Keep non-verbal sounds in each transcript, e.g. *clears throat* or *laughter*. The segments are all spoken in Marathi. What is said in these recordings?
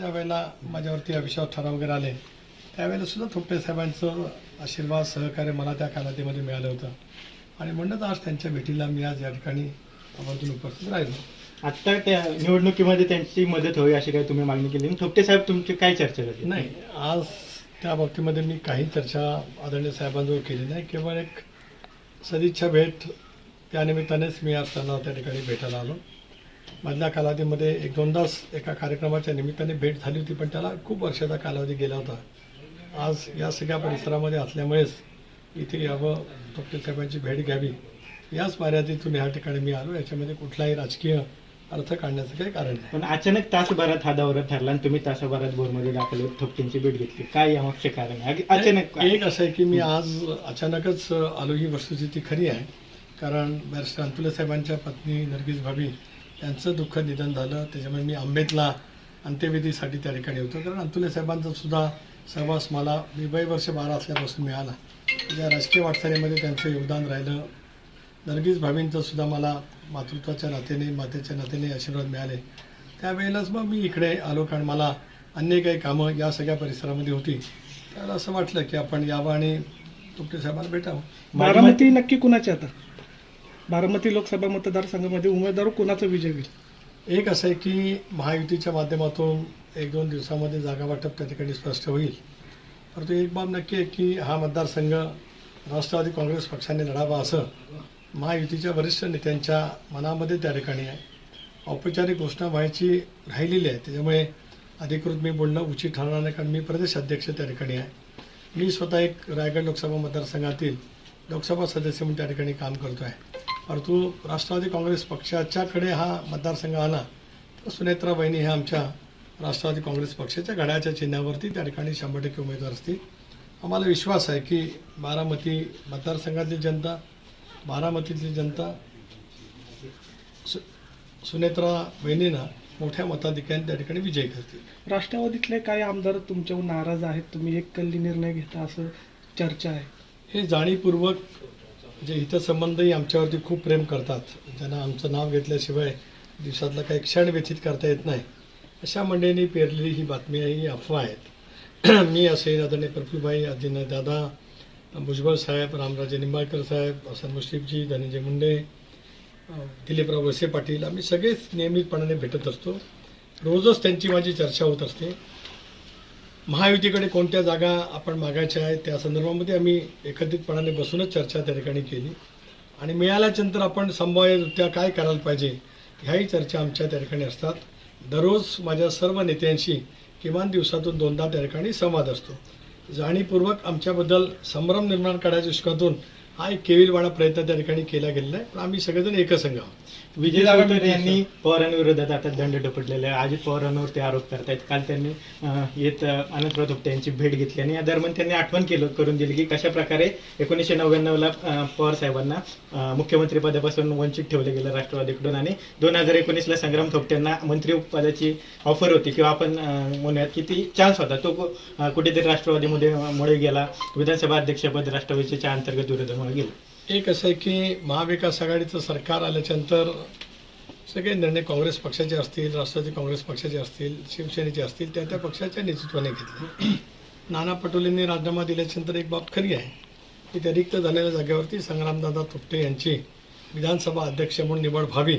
ज्या वेळेला माझ्यावरती अविश्वास ठराव वगैरे आले त्यावेळेला सुद्धा थोपटे साहेबांचं आशीर्वाद सहकार्य मला त्या कालावधीमध्ये मिळालं होतं. आणि म्हणूनच आज त्यांच्या भेटीला मी आज या ठिकाणी आवर्जून उपस्थित राहिलो. आता त्या निवडणुकीमध्ये त्यांची मदत होईल अशी काही तुम्ही मागणी केली? थोपटे साहेब तुमची काय चर्चा झाली? नाही आज त्या बाबतीमध्ये मी काही चर्चा आदरणीय साहेबांजवळ केली नाही. केवळ एक सदिच्छा भेट त्यानिमित्तानेच मी आज त्यांना त्या ठिकाणी भेटायला आलो. मधल्या कालावधीमध्ये एक दोनदाच एका कार्यक्रमाच्या निमित्ताने भेट झाली होती पण त्याला खूप वर्षाचा कालावधी गेला होता. आज या सगळ्या परिसरामध्ये असल्यामुळेच इथे यावं डॉक्टर साहेबांची भेट घ्यावी. याच मर्यादेतून या ठिकाणी मी आलो. याच्यामध्ये कुठलाही राजकीय अर्थ काढण्याचं काही कारण नाही. पण अचानक तासभरात हा दौरा ठरला आणि तुम्ही तासाभरात बोरमध्ये दाखल होत थोपटेंची भेट घेतली. काय यामागचे कारण आहे? अग- अचानक? एक असं आहे की मी आज अचानकच आलो. ही वस्तुस्थिती खरी आहे. कारण बॅरिस्टर अंतुले साहेबांच्या पत्नी नरगिस भाभी त्यांचं दुःख निधन झालं त्याच्यामुळे मी आंबेतला अंत्यविधीसाठी त्या ठिकाणी होतो. कारण अंतुले साहेबांचा सुद्धा सहवास मला मी वय वर्ष बारा असल्यापासून मिळाला. या राजकीय वाटचालीमध्ये त्यांचं योगदान राहिलं. नरगीज भावींचं सुद्धा मला मातृत्वाच्या नात्याने मातेच्या नात्याने आशीर्वाद मिळाले. त्यावेळेलाच मग मी इकडे आलो कारण मला अन्य काही कामं या सगळ्या परिसरामध्ये होती. त्याला असं वाटलं की आपण यावं आणि तुपटे साहेबांना भेटावं. बारामती नक्की कुणाची आता? बारामती लोकसभा मतदारसंघामध्ये उमेदवार कुणाचा विजय होईल? एक असं आहे की महायुतीच्या माध्यमातून एक दोन दिवसामध्ये जागा वाटप त्या ठिकाणी स्पष्ट होईल. परंतु एक बाब नक्की आहे की हा मतदारसंघ राष्ट्रवादी काँग्रेस पक्षाने लढावा असं महायुतीच्या वरिष्ठ नेत्यांच्या मनामध्ये त्या ठिकाणी आहे. औपचारिक घोषणा व्हायची राहिलेली आहे. त्याच्यामुळे अधिकृत मी बोलणं उचित ठरणार नाही कारण मी प्रदेश अध्यक्ष त्या ठिकाणी आहे. मी स्वतः एक रायगड लोकसभा मतदारसंघातील लोकसभा सदस्य म्हणून त्या ठिकाणी काम करतो आहे परंतु राष्ट्रवादी काँग्रेस पक्षाच्याकडे हा मतदारसंघ आला तर सुनेत्रा बहिणी ह्या आमच्या राष्ट्रवादी काँग्रेस पक्षाच्या घड्याच्या चिन्हावरती त्या ठिकाणी शंभर टक्के उमेदवार असतील. आम्हाला विश्वास आहे की बारामती मतदारसंघातली जनता बारामतीतली जनता सु सुनेत्रा बहिणींना मोठ्या मताधिक्याने त्या ठिकाणी विजय करतील. राष्ट्रवादीतले काही आमदार तुमच्यावर नाराज आहेत तुम्ही एक कल्ली निर्णय घेता असं चर्चा आहे. हे जाणीवपूर्वक म्हणजे जे हितसंबंधही आमच्यावरती खूप प्रेम करतात. ज्यांना आमचं नाव घेतल्याशिवाय दिवसातला काही क्षण व्यतीत करता येत नाही. अशा मंडळींनी पेरलेली ही बातमी ही अफवा आहेत. *clears throat* मी असेल आदरणीय प्रफुलभाई अजिनय दादा भुजबळ साहेब रामराजे निंबाळकर साहेब हसन मुश्रीफजी धनंजय मुंडे दिलीपराव वसे पाटील आम्ही सगळेच नियमितपणाने भेटत असतो. रोजच त्यांची माझी चर्चा होत असते. महायुतीकडे कोणत्या जागा आपण मागायच्या आहेत त्या संदर्भामध्ये आम्ही एकत्रितपणाने बसूनच चर्चा त्या ठिकाणी केली. आणि मिळाल्याच्यानंतर आपण संभाव्यरित्या काय करायला पाहिजे ह्याही चर्चा आमच्या त्या ठिकाणी असतात. दररोज माझ्या सर्व नेत्यांशी किमान दिवसातून दोनदा त्या ठिकाणी संवाद असतो. जाणीवपूर्वक आमच्याबद्दल संभ्रम निर्माण करायच्या दृष्टिकोनातून हा एक केविलवाडा प्रयत्न त्या ठिकाणी केला गेलेला आहे. पण आम्ही सगळेजण एकच संघ आहोत. विजय सावंत यांनी पवारांविरोधात आता दंड टपटलेले आहे. अजित पवारांवर ते आरोप करतायत. काल त्यांनी येत अनंतराव थोपटे यांची भेट घेतली आणि या दरम्यान त्यांनी आठवण केलं करून दिली की कशा प्रकारे एकोणीसशे नव्याण्णवला पवार साहेबांना मुख्यमंत्री पदापासून वंचित ठेवलं गेलं राष्ट्रवादीकडून आणि दोन हजार एकोणीसला संग्राम थोपट्यांना मंत्री पदाची ऑफर होती. किंवा आपण म्हणूयात की ती चान्स होता. तो कुठेतरी राष्ट्रवादीमध्ये मुळे गेला. विधानसभा अध्यक्षपद राष्ट्रवादीच्या अंतर्गत विरोधामुळे गेलं. एक असं आहे की महाविकास आघाडीचं सरकार आल्याच्यानंतर सगळे निर्णय काँग्रेस पक्षाचे असतील राष्ट्रवादी काँग्रेस पक्षाचे असतील शिवसेनेचे असतील त्या त्या पक्षाच्या नेतृत्वाने घेतले. *clears throat* नाना पटोलेंनी राजीनामा दिल्याच्यानंतर एक बाब खरी आहे. की त्या रिक्त झालेल्या जागेवरती संग्रामदादा तुपटे यांची विधानसभा अध्यक्ष म्हणून निवड व्हावी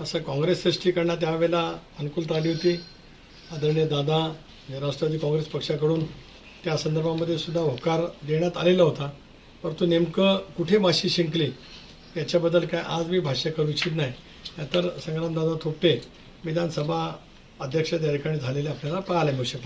असं काँग्रेस सृष्टीकडनं त्यावेळेला अनुकूलता आली होती. आदरणीय दादा राष्ट्रवादी काँग्रेस पक्षाकडून त्या संदर्भामध्ये सुद्धा होकार देण्यात आलेला होता. परंतु नेमकं कुठे माशी शिंकली याच्याबद्दल काय आज मी भाष्य करू इच्छित नाही. तर संग्रामदादा थोपटे विधानसभा अध्यक्ष त्या ठिकाणी झालेले आपल्याला पाहायला मिळू शकतात